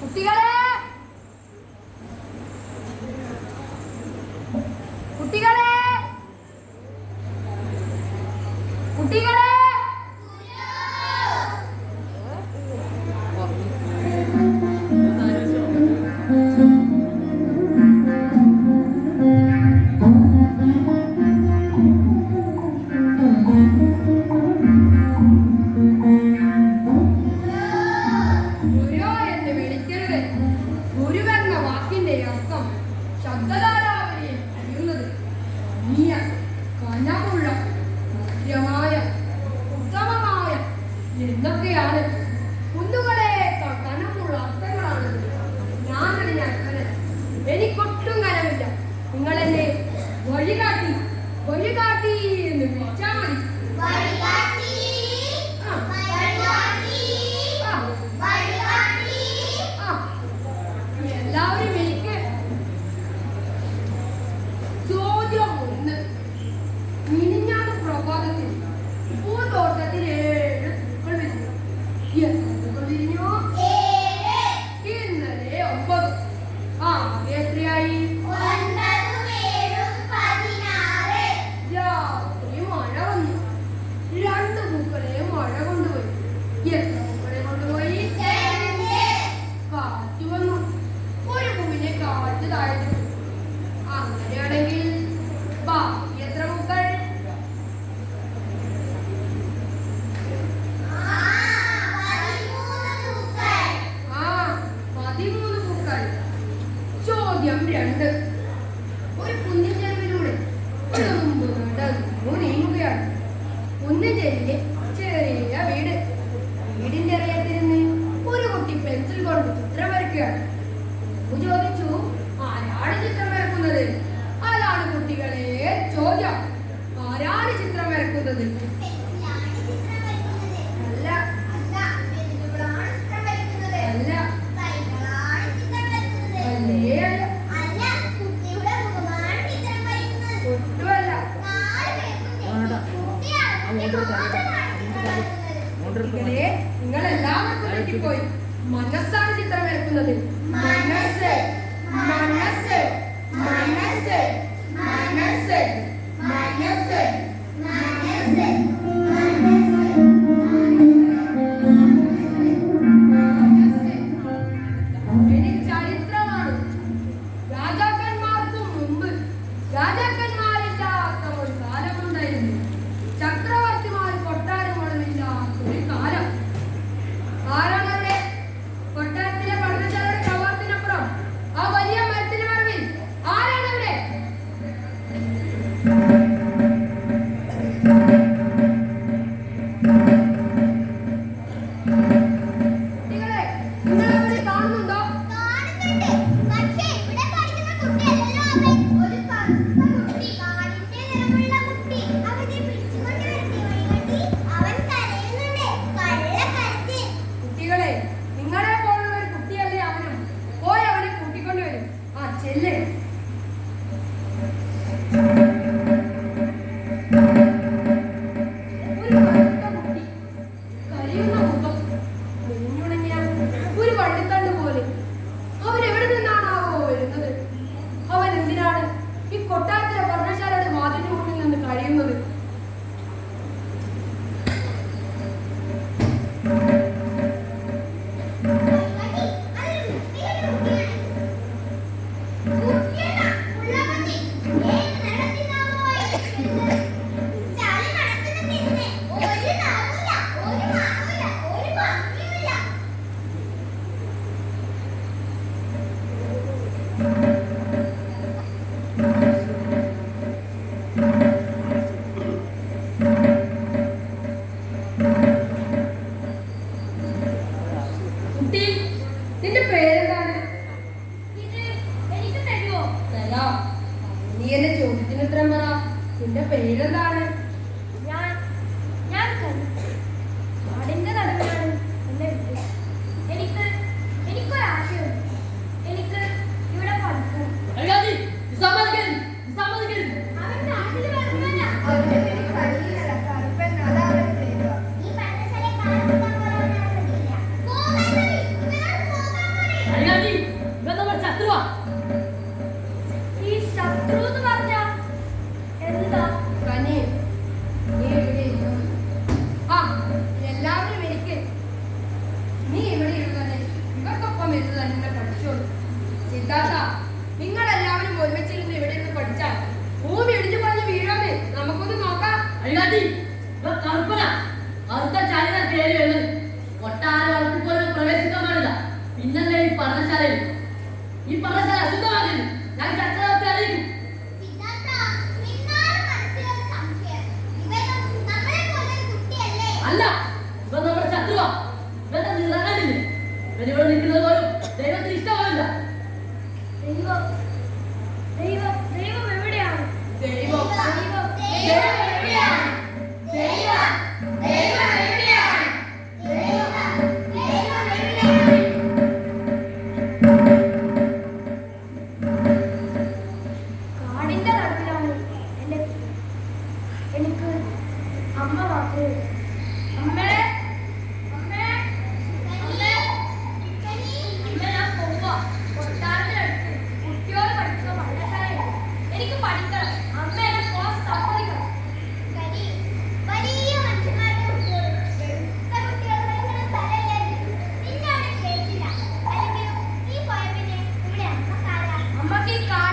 കുട്ടികളെ! ことです。കറുപ്പന. കറുത്ത ചാലിന പേര് വരുന്നത് ഒട്ടാരം അവർക്ക് പോലും പ്രവേശിക്കാൻ പാടില്ല. പിന്നല്ലേ ഈ പറഞ്ഞശാലയിൽ ഈ പറഞ്ഞശാല അശുദ്ധമാകുന്നു ഞാൻ ചക്ര 그러니까.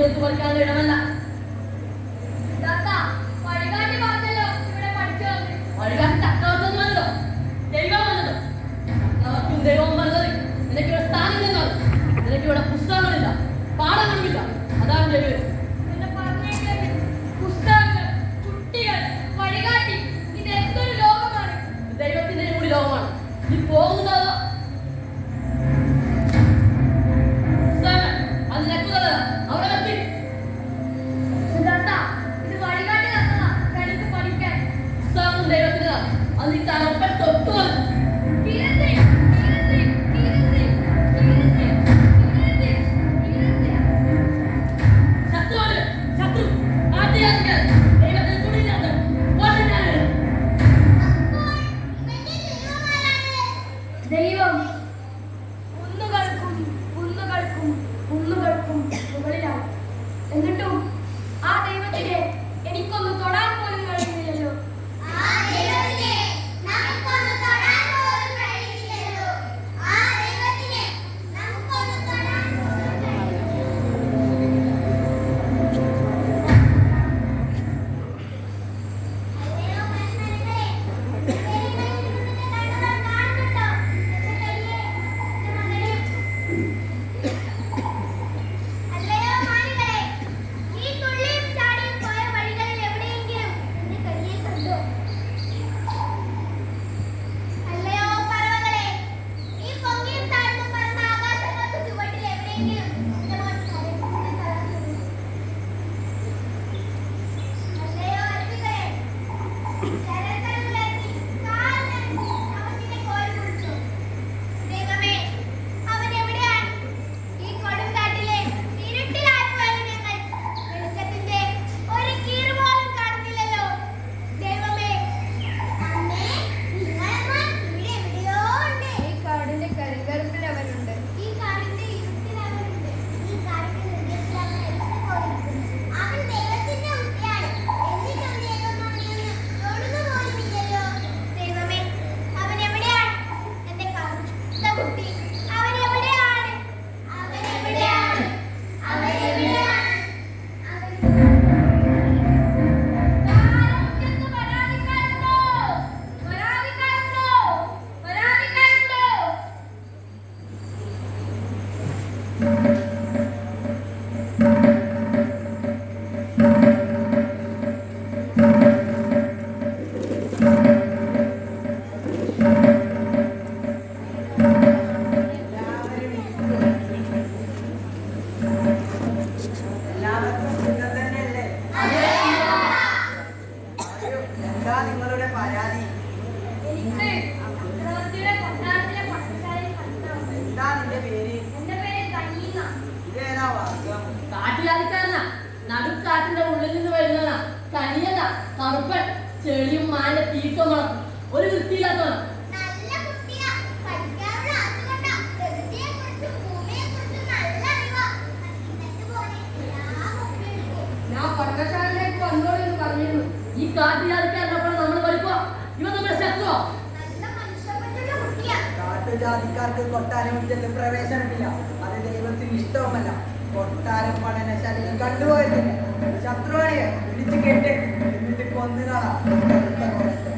yo tuve que. പ്രവേശനമില്ല. അത് ദൈവത്തിന് ഇഷ്ടവുമല്ല. കൊട്ടാരം പഠനശാലയിൽ കണ്ടുപോയതില്ല ശത്രുവാണിയെ പിടിച്ചു കെട്ടി. എന്നിട്ട് കൊന്നു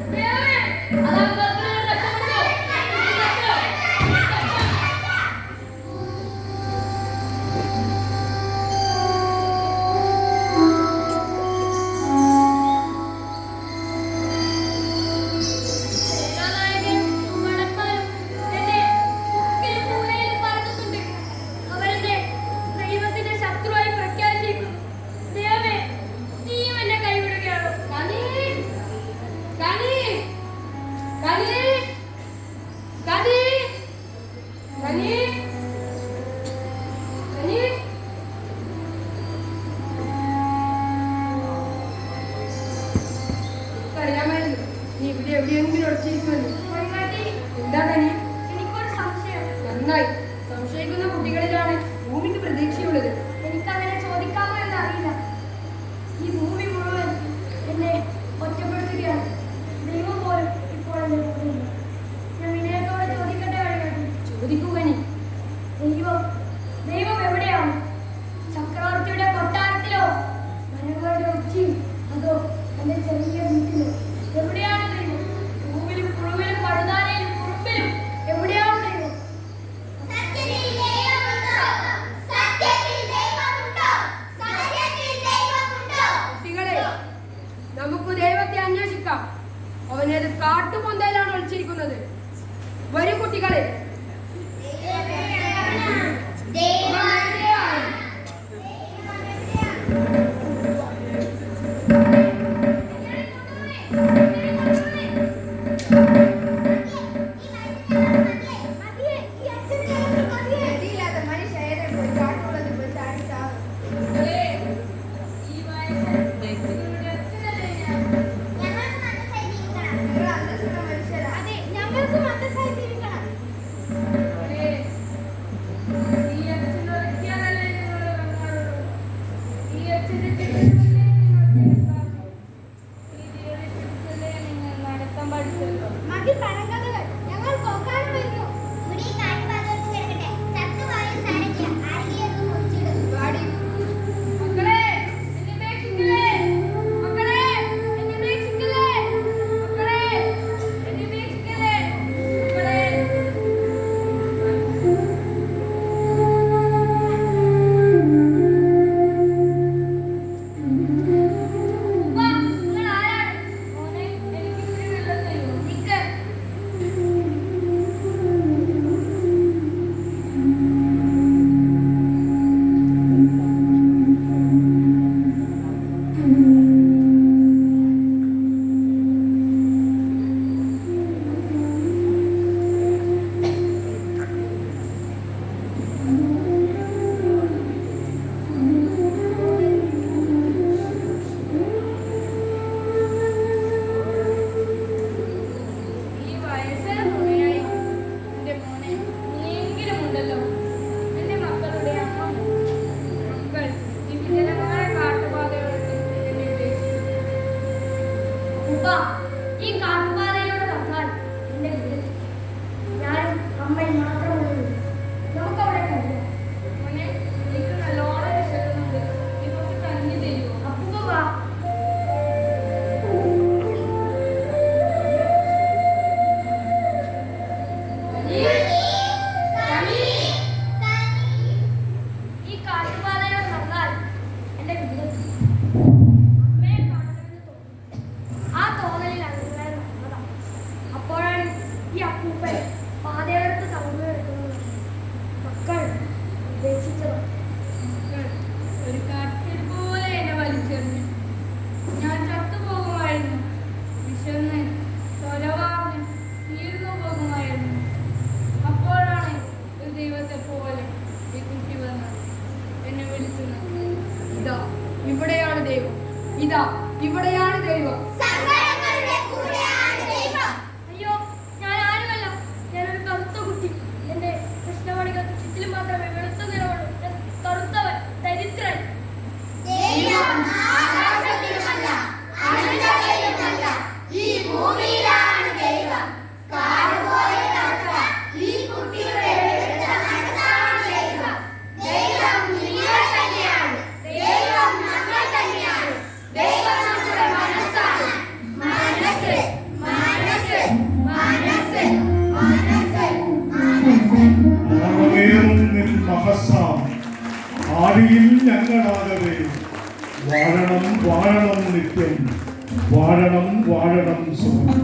നിൽക്കാം അവനേത് കാട്ടുപൊന്തയിലാണ് ഒളിച്ചിരിക്കുന്നത് വരും കുട്ടികളെ. ദേവനാ ரங்கநாதரே வாழணும் வாழணும் நித்தியம் வாழணும் வாழணும் சுகம்.